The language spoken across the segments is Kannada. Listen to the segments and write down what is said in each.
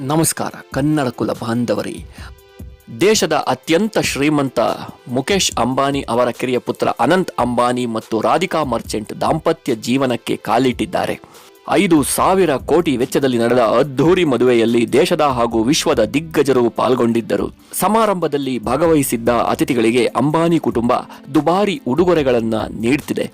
ನಮಸ್ಕಾರ, ಕನ್ನಡ ಕುಲ ಬಾಂಧವರೇ. ದೇಶದ ಅತ್ಯಂತ ಶ್ರೀಮಂತ ಮುಖೇಶ್ ಅಂಬಾನಿ ಅವರ ಕಿರಿಯ ಪುತ್ರ ಅನಂತ್ ಅಂಬಾನಿ ಮತ್ತು ರಾಧಿಕಾ ಮರ್ಚೆಂಟ್ ದಾಂಪತ್ಯ ಜೀವನಕ್ಕೆ ಕಾಲಿಟ್ಟಿದ್ದಾರೆ. ಐದು ಸಾವಿರ ಕೋಟಿ ವೆಚ್ಚದಲ್ಲಿ ನಡೆದ ಅದ್ಧೂರಿ ಮದುವೆಯಲ್ಲಿ ದೇಶದ ಹಾಗೂ ವಿಶ್ವದ ದಿಗ್ಗಜರು ಪಾಲ್ಗೊಂಡಿದ್ದರು. ಸಮಾರಂಭದಲ್ಲಿ ಭಾಗವಹಿಸಿದ್ದ ಅತಿಥಿಗಳಿಗೆ ಅಂಬಾನಿ ಕುಟುಂಬ ದುಬಾರಿ ಉಡುಗೊರೆಗಳನ್ನು ನೀಡುತ್ತಿದೆ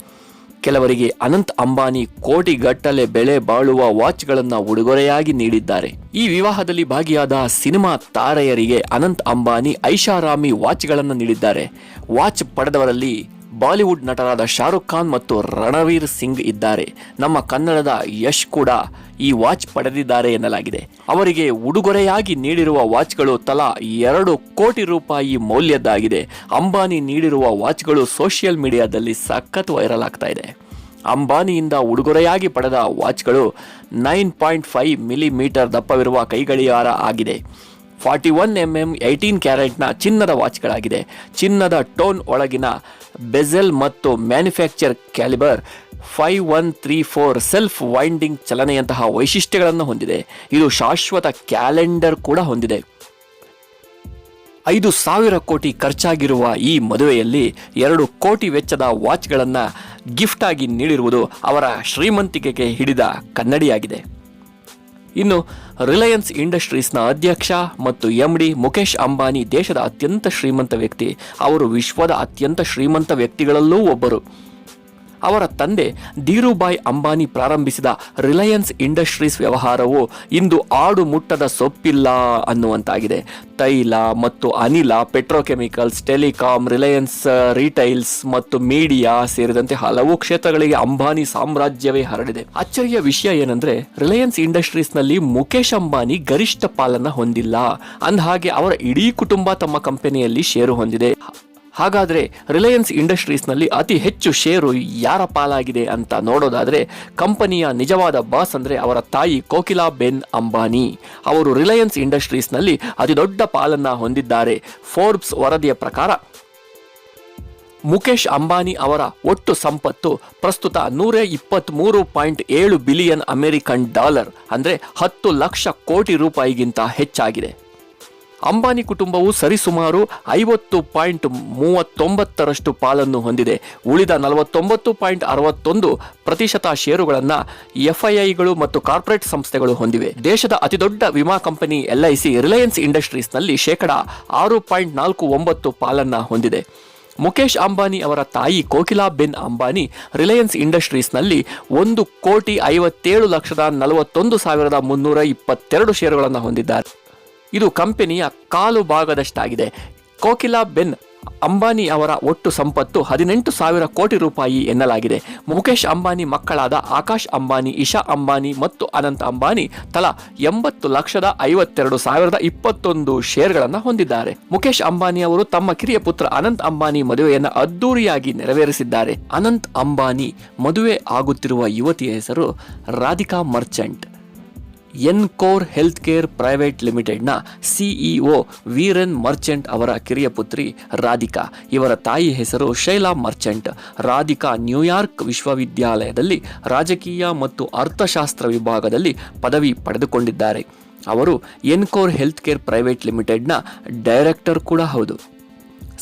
ಕೆಲವರಿಗೆ ಅನಂತ್ ಅಂಬಾನಿ ಕೋಟಿಗಟ್ಟಲೆ ಬೆಲೆ ಬಾಳುವ ವಾಚ್ಗಳನ್ನು ಉಡುಗೊರೆಯಾಗಿ ನೀಡಿದ್ದಾರೆ. ಈ ವಿವಾಹದಲ್ಲಿ ಭಾಗಿಯಾದ ಸಿನಿಮಾ ತಾರೆಯರಿಗೆ ಅನಂತ್ ಅಂಬಾನಿ ಐಷಾರಾಮಿ ವಾಚ್ಗಳನ್ನು ನೀಡಿದ್ದಾರೆ. ವಾಚ್ ಪಡೆದವರಲ್ಲಿ ಬಾಲಿವುಡ್ ನಟರಾದ ಶಾರುಖ್ ಖಾನ್ ಮತ್ತು ರಣವೀರ್ ಸಿಂಗ್ ಇದ್ದಾರೆ. ನಮ್ಮ ಕನ್ನಡದ ಯಶ್ ಕೂಡ ಈ ವಾಚ್ ಪಡೆದಿದ್ದಾರೆ ಎನ್ನಲಾಗಿದೆ. ಅವರಿಗೆ ಉಡುಗೊರೆಯಾಗಿ ನೀಡಿರುವ ವಾಚ್ಗಳು ತಲಾ ಎರಡು ಕೋಟಿ ರೂಪಾಯಿ ಮೌಲ್ಯದ್ದಾಗಿದೆ. ಅಂಬಾನಿ ನೀಡಿರುವ ವಾಚ್ಗಳು ಸೋಷಿಯಲ್ ಮೀಡಿಯಾದಲ್ಲಿ ಸಖತ್ ವೈರಲ್ ಆಗ್ತಾ ಇದೆ. ಅಂಬಾನಿಯಿಂದ ಉಡುಗೊರೆಯಾಗಿ ಪಡೆದ ವಾಚ್ಗಳು ನೈನ್ ಪಾಯಿಂಟ್ ಫೈವ್ ಮಿಲಿಮೀಟರ್ ದಪ್ಪವಿರುವ ಕೈಗಡಿಯಾರ ಆಗಿದೆ. Forty one M M eighteen ಕ್ಯಾರೆಟ್ನ ಚಿನ್ನದ ವಾಚ್ಗಳಾಗಿದೆ. ಚಿನ್ನದ ಟೋನ್ ಒಳಗಿನ ಬೆಜೆಲ್ ಮತ್ತು manufacture calibre five one three four self winding ಚಲನೆಯಂತಹ ವೈಶಿಷ್ಟ್ಯಗಳನ್ನು ಹೊಂದಿದೆ. ಇದು ಶಾಶ್ವತ ಕ್ಯಾಲೆಂಡರ್ ಕೂಡ ಹೊಂದಿದೆ. ಐದು ಸಾವಿರ ಕೋಟಿ ಖರ್ಚಾಗಿರುವ ಈ ಮದುವೆಯಲ್ಲಿ ಎರಡು ಕೋಟಿ ವೆಚ್ಚದ ವಾಚ್ಗಳನ್ನು ಗಿಫ್ಟ್ ಆಗಿ ನೀಡಿರುವುದು ಅವರ ಶ್ರೀಮಂತಿಕೆಗೆ ಹಿಡಿದ ಕನ್ನಡಿಯಾಗಿದೆ. ಇನ್ನು ರಿಲಯನ್ಸ್ ಇಂಡಸ್ಟ್ರೀಸ್ನ ಅಧ್ಯಕ್ಷ ಮತ್ತು ಎಂ ಡಿ ಮುಖೇಶ್ ಅಂಬಾನಿ ದೇಶದ ಅತ್ಯಂತ ಶ್ರೀಮಂತ ವ್ಯಕ್ತಿ. ಅವರು ವಿಶ್ವದ ಅತ್ಯಂತ ಶ್ರೀಮಂತ ವ್ಯಕ್ತಿಗಳಲ್ಲೂ ಒಬ್ಬರು. ಅವರ ತಂದೆ ಧೀರುಭಾಯ್ ಅಂಬಾನಿ ಪ್ರಾರಂಭಿಸಿದ ರಿಲಯನ್ಸ್ ಇಂಡಸ್ಟ್ರೀಸ್ ವ್ಯವಹಾರವು ಇಂದು ಆಡು ಮುಟ್ಟದ ಸೊಪ್ಪಿಲ್ಲ ಅನ್ನುವಂತಾಗಿದೆ. ತೈಲ ಮತ್ತು ಅನಿಲ, ಪೆಟ್ರೋಕೆಮಿಕಲ್ಸ್, ಟೆಲಿಕಾಂ, ರಿಲಯನ್ಸ್ ರಿಟೈಲ್ಸ್ ಮತ್ತು ಮೀಡಿಯಾ ಸೇರಿದಂತೆ ಹಲವು ಕ್ಷೇತ್ರಗಳಿಗೆ ಅಂಬಾನಿ ಸಾಮ್ರಾಜ್ಯವೇ ಹರಡಿದೆ. ಅಚ್ಚರಿಯ ವಿಷಯ ಏನಂದ್ರೆ, ರಿಲಯನ್ಸ್ ಇಂಡಸ್ಟ್ರೀಸ್ನಲ್ಲಿ ಮುಖೇಶ್ ಅಂಬಾನಿ ಗರಿಷ್ಠ ಪಾಲನ್ನ ಹೊಂದಿಲ್ಲ. ಅಂದಹಾಗೆ ಅವರ ಇಡೀ ಕುಟುಂಬ ತಮ್ಮ ಕಂಪನಿಯಲ್ಲಿ ಷೇರು ಹೊಂದಿದೆ. ಹಾಗಾದ್ರೆ ರಿಲಯನ್ಸ್ ಇಂಡಸ್ಟ್ರೀಸ್ನಲ್ಲಿ ಅತಿ ಹೆಚ್ಚು ಷೇರು ಯಾರ ಪಾಲಾಗಿದೆ ಅಂತ ನೋಡೋದಾದರೆ ಕಂಪನಿಯ ನಿಜವಾದ ಬಾಸ್ ಅಂದರೆ ಅವರ ತಾಯಿ ಕೋಕಿಲಾ ಬೆನ್ ಅಂಬಾನಿ. ಅವರು ರಿಲಯನ್ಸ್ ಇಂಡಸ್ಟ್ರೀಸ್ನಲ್ಲಿ ಅತಿ ದೊಡ್ಡ ಪಾಲನ್ನ ಹೊಂದಿದ್ದಾರೆ. ಫೋರ್ಬ್ಸ್ ವರದಿಯ ಪ್ರಕಾರ, ಮುಕೇಶ್ ಅಂಬಾನಿ ಅವರ ಒಟ್ಟು ಸಂಪತ್ತು ಪ್ರಸ್ತುತ ನೂರ ಇಪ್ಪತ್ತ್ಮೂರು ಪಾಯಿಂಟ್ ಏಳು ಬಿಲಿಯನ್ ಅಮೆರಿಕನ್ ಡಾಲರ್, ಅಂದರೆ ಹತ್ತು ಲಕ್ಷ ಕೋಟಿ ರೂಪಾಯಿಗಿಂತ ಹೆಚ್ಚಾಗಿದೆ. ಅಂಬಾನಿ ಕುಟುಂಬವು ಸರಿಸುಮಾರು ಐವತ್ತು ಪಾಯಿಂಟ್ ಮೂವತ್ತೊಂಬತ್ತರಷ್ಟು ಪಾಲನ್ನು ಹೊಂದಿದೆ. ಉಳಿದ ನಲವತ್ತೊಂಬತ್ತು ಪಾಯಿಂಟ್ ಅರವತ್ತೊಂದು ಪ್ರತಿಶತ ಷೇರುಗಳನ್ನು ಎಫ್ಐಐಗಳು ಮತ್ತು ಕಾರ್ಪೊರೇಟ್ ಸಂಸ್ಥೆಗಳು ಹೊಂದಿವೆ. ದೇಶದ ಅತಿದೊಡ್ಡ ವಿಮಾ ಕಂಪನಿ ಎಲ್ಐಸಿ ರಿಲಯನ್ಸ್ ಇಂಡಸ್ಟ್ರೀಸ್ನಲ್ಲಿ ಶೇಕಡ ಆರು ಪಾಯಿಂಟ್ ನಾಲ್ಕು ಒಂಬತ್ತು ಪಾಲನ್ನು ಹೊಂದಿದೆ. ಮುಖೇಶ್ ಅಂಬಾನಿ ಅವರ ತಾಯಿ ಕೋಕಿಲಾ ಬೆನ್ ಅಂಬಾನಿ ರಿಲಯನ್ಸ್ ಇಂಡಸ್ಟ್ರೀಸ್ನಲ್ಲಿ ಒಂದು ಕೋಟಿ ಐವತ್ತೇಳು ಲಕ್ಷದ ನಲವತ್ತೊಂದು ಸಾವಿರದ ಮುನ್ನೂರ ಇಪ್ಪತ್ತೆರಡು ಷೇರುಗಳನ್ನು ಹೊಂದಿದ್ದಾರೆ. ಇದು ಕಂಪನಿಯ ಕಾಲು ಭಾಗದಷ್ಟಾಗಿದೆ. ಕೋಕಿಲಾ ಬೆನ್ ಅಂಬಾನಿ ಅವರ ಒಟ್ಟು ಸಂಪತ್ತು ಹದಿನೆಂಟು ಸಾವಿರ ಕೋಟಿ ರೂಪಾಯಿ ಎನ್ನಲಾಗಿದೆ. ಮುಖೇಶ್ ಅಂಬಾನಿ ಮಕ್ಕಳಾದ ಆಕಾಶ್ ಅಂಬಾನಿ, ಇಶಾ ಅಂಬಾನಿ ಮತ್ತು ಅನಂತ್ ಅಂಬಾನಿ ತಲಾ ಎಂಬತ್ತು ಲಕ್ಷದ ಐವತ್ತೆರಡು ಸಾವಿರದ ಇಪ್ಪತ್ತೊಂದು ಶೇರ್ಗಳನ್ನು ಹೊಂದಿದ್ದಾರೆ. ಮುಖೇಶ್ ಅಂಬಾನಿ ಅವರು ತಮ್ಮ ಕಿರಿಯ ಪುತ್ರ ಅನಂತ್ ಅಂಬಾನಿ ಮದುವೆಯನ್ನು ಅದ್ದೂರಿಯಾಗಿ ನೆರವೇರಿಸಿದ್ದಾರೆ. ಅನಂತ್ ಅಂಬಾನಿ ಮದುವೆ ಆಗುತ್ತಿರುವ ಯುವತಿಯ ಹೆಸರು Radhika Merchant. Encore health care private ಲಿಮಿಟೆಡ್ನ ಸಿಇಒ ವೀರನ್ ಮರ್ಚೆಂಟ್ ಅವರ ಕಿರಿಯ ಪುತ್ರಿ ರಾಧಿಕಾ. ಇವರ ತಾಯಿ ಹೆಸರು ಶೈಲಾ ಮರ್ಚೆಂಟ್. ರಾಧಿಕಾ ನ್ಯೂಯಾರ್ಕ್ ವಿಶ್ವವಿದ್ಯಾಲಯದಲ್ಲಿ ರಾಜಕೀಯ ಮತ್ತು ಅರ್ಥಶಾಸ್ತ್ರ ವಿಭಾಗದಲ್ಲಿ ಪದವಿ ಪಡೆದುಕೊಂಡಿದ್ದಾರೆ. ಅವರು ಎನ್ಕೋರ್ ಹೆಲ್ತ್ ಕೇರ್ ಪ್ರೈವೇಟ್ ಲಿಮಿಟೆಡ್ನ ಡೈರೆಕ್ಟರ್ ಕೂಡ ಹೌದು.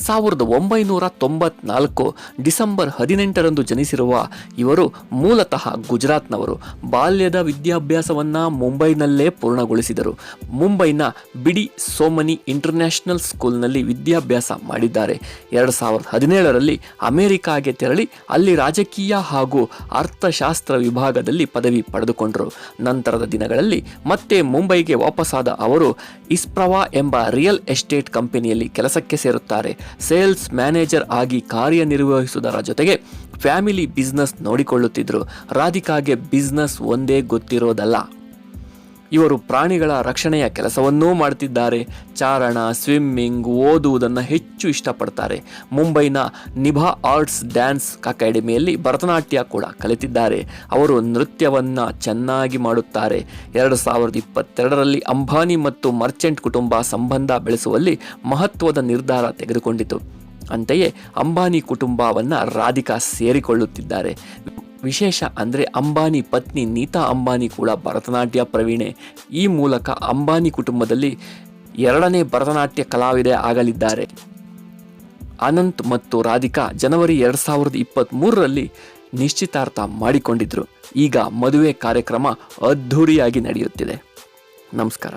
ಸಾವಿರದ ಒಂಬೈನೂರ ತೊಂಬತ್ನಾಲ್ಕು ಡಿಸೆಂಬರ್ ಹದಿನೆಂಟರಂದು ಜನಿಸಿರುವ ಇವರು ಮೂಲತಃ ಗುಜರಾತ್ನವರು. ಬಾಲ್ಯದ ವಿದ್ಯಾಭ್ಯಾಸವನ್ನು ಮುಂಬೈನಲ್ಲೇ ಪೂರ್ಣಗೊಳಿಸಿದರು. ಮುಂಬೈನ ಬಿಡಿ ಸೋಮನಿ ಇಂಟರ್ನ್ಯಾಷನಲ್ ಸ್ಕೂಲ್ನಲ್ಲಿ ವಿದ್ಯಾಭ್ಯಾಸ ಮಾಡಿದ್ದಾರೆ. ಎರಡು ಸಾವಿರದ ಹದಿನೇಳರಲ್ಲಿ ಅಮೆರಿಕಾಗೆ ತೆರಳಿ ಅಲ್ಲಿ ರಾಜಕೀಯ ಹಾಗೂ ಅರ್ಥಶಾಸ್ತ್ರ ವಿಭಾಗದಲ್ಲಿ ಪದವಿ ಪಡೆದುಕೊಂಡರು. ನಂತರದ ದಿನಗಳಲ್ಲಿ ಮತ್ತೆ ಮುಂಬೈಗೆ ವಾಪಸ್ಸಾದ ಅವರು ಇಸ್ಪ್ರವಾ ಎಂಬ ರಿಯಲ್ ಎಸ್ಟೇಟ್ ಕಂಪನಿಯಲ್ಲಿ ಕೆಲಸಕ್ಕೆ ಸೇರುತ್ತಾರೆ. ಸೇಲ್ಸ್ ಮ್ಯಾನೇಜರ್ ಆಗಿ ಕಾರ್ಯನಿರ್ವಹಿಸುವುದರ ಜೊತೆಗೆ ಫ್ಯಾಮಿಲಿ ಬಿಸ್ನೆಸ್ ನೋಡಿಕೊಳ್ಳುತ್ತಿದ್ದರು ರಾಧಿಕಾಗೆ ಬಿಸ್ನೆಸ್ ಒಂದೇ ಗೊತ್ತಿರೋದಲ್ಲ. ಇವರು ಪ್ರಾಣಿಗಳ ರಕ್ಷಣೆಯ ಕೆಲಸವನ್ನೂ ಮಾಡುತ್ತಿದ್ದಾರೆ. ಚಾರಣ, ಸ್ವಿಮ್ಮಿಂಗ್, ಓದುವುದನ್ನು ಹೆಚ್ಚು ಇಷ್ಟಪಡ್ತಾರೆ. ಮುಂಬೈನ ನಿಭಾ ಆರ್ಟ್ಸ್ ಡ್ಯಾನ್ಸ್ ಅಕಾಡೆಮಿಯಲ್ಲಿ ಭರತನಾಟ್ಯ ಕೂಡ ಕಲಿತಿದ್ದಾರೆ. ಅವರು ನೃತ್ಯವನ್ನು ಚೆನ್ನಾಗಿ ಮಾಡುತ್ತಾರೆ. ಎರಡು ಸಾವಿರದ ಇಪ್ಪತ್ತೆರಡರಲ್ಲಿ ಅಂಬಾನಿ ಮತ್ತು ಮರ್ಚೆಂಟ್ ಕುಟುಂಬ ಸಂಬಂಧ ಬೆಳೆಸುವಲ್ಲಿ ಮಹತ್ವದ ನಿರ್ಧಾರ ತೆಗೆದುಕೊಂಡಿತು. ಅಂತೆಯೇ ಅಂಬಾನಿ ಕುಟುಂಬವನ್ನು ರಾಧಿಕಾ ಸೇರಿಕೊಳ್ಳುತ್ತಿದ್ದಾರೆ. ವಿಶೇಷ ಅಂದರೆ ಅಂಬಾನಿ ಪತ್ನಿ ನೀತಾ ಅಂಬಾನಿ ಕೂಡ ಭರತನಾಟ್ಯ ಪ್ರವೀಣೆ. ಈ ಮೂಲಕ ಅಂಬಾನಿ ಕುಟುಂಬದಲ್ಲಿ ಎರಡನೇ ಭರತನಾಟ್ಯ ಕಲಾವಿದೆ ಆಗಲಿದ್ದಾರೆ. ಅನಂತ್ ಮತ್ತು ರಾಧಿಕಾ ಜನವರಿ ಎರಡು ಸಾವಿರದ ಇಪ್ಪತ್ತ್ಮೂರರಲ್ಲಿ ನಿಶ್ಚಿತಾರ್ಥ ಮಾಡಿಕೊಂಡಿದ್ದರು ಈಗ ಮದುವೆ ಕಾರ್ಯಕ್ರಮ ಅದ್ಧೂರಿಯಾಗಿ ನಡೆಯುತ್ತಿದೆ. ನಮಸ್ಕಾರ.